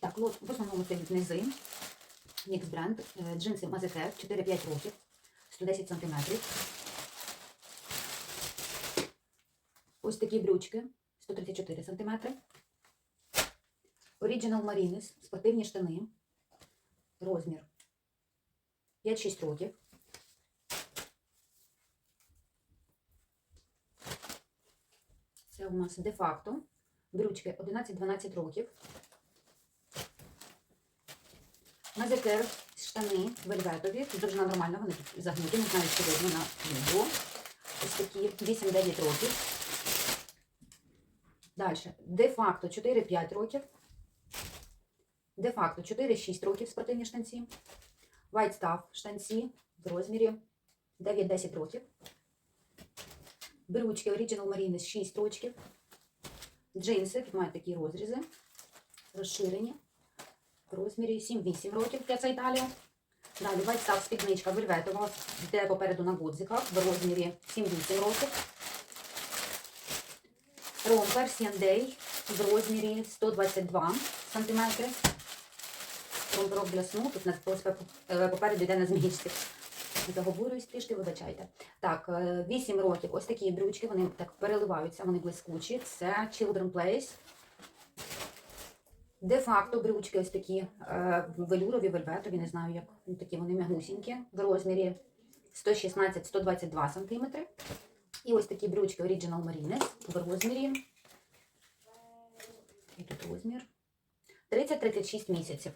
Так, лот в основному це низи. Нікс бренд. Е, Джинси Мазете 4-5 років. 110 см. Ось такі брючки 134 см. Original Marines, спортивні штани. Розмір 5-6 років. Це у нас де-факто. Брючки 11-12 років. Мазетер штани вельветові. Довжина нормальна, вони тут загнуті, не знаю, чи видно на відео. Ось такі 8-9 років. Далі. Де-факто 4-5 років. Де-факто 4-6 років спортивні штанці. White Stuff штанці в розмірі 9-10 років. Брючки Original Marines 6 років. Джинси, тут мають такі розрізи. Розширені. В розмірі 7-8 років це Італія. Далі Stuff спідничка вельветова, йде попереду на гудзиках в розмірі 7-8 років. Ромпер Day в розмірі 122 см. Ромперок для сну, тут нас е, попереду йде на зміжці. Заговорююсь трішки, вибачайте. Так, е, 8 років. Ось такі брючки, вони так переливаються, вони блискучі. Це Children Place. Де-факто брючки ось такі е, велюрові, вельветові, не знаю, як такі вони м'ягусінькі, в розмірі 116-122 см. І ось такі брючки Original Marines в розмірі. І тут розмір. 30-36 місяців.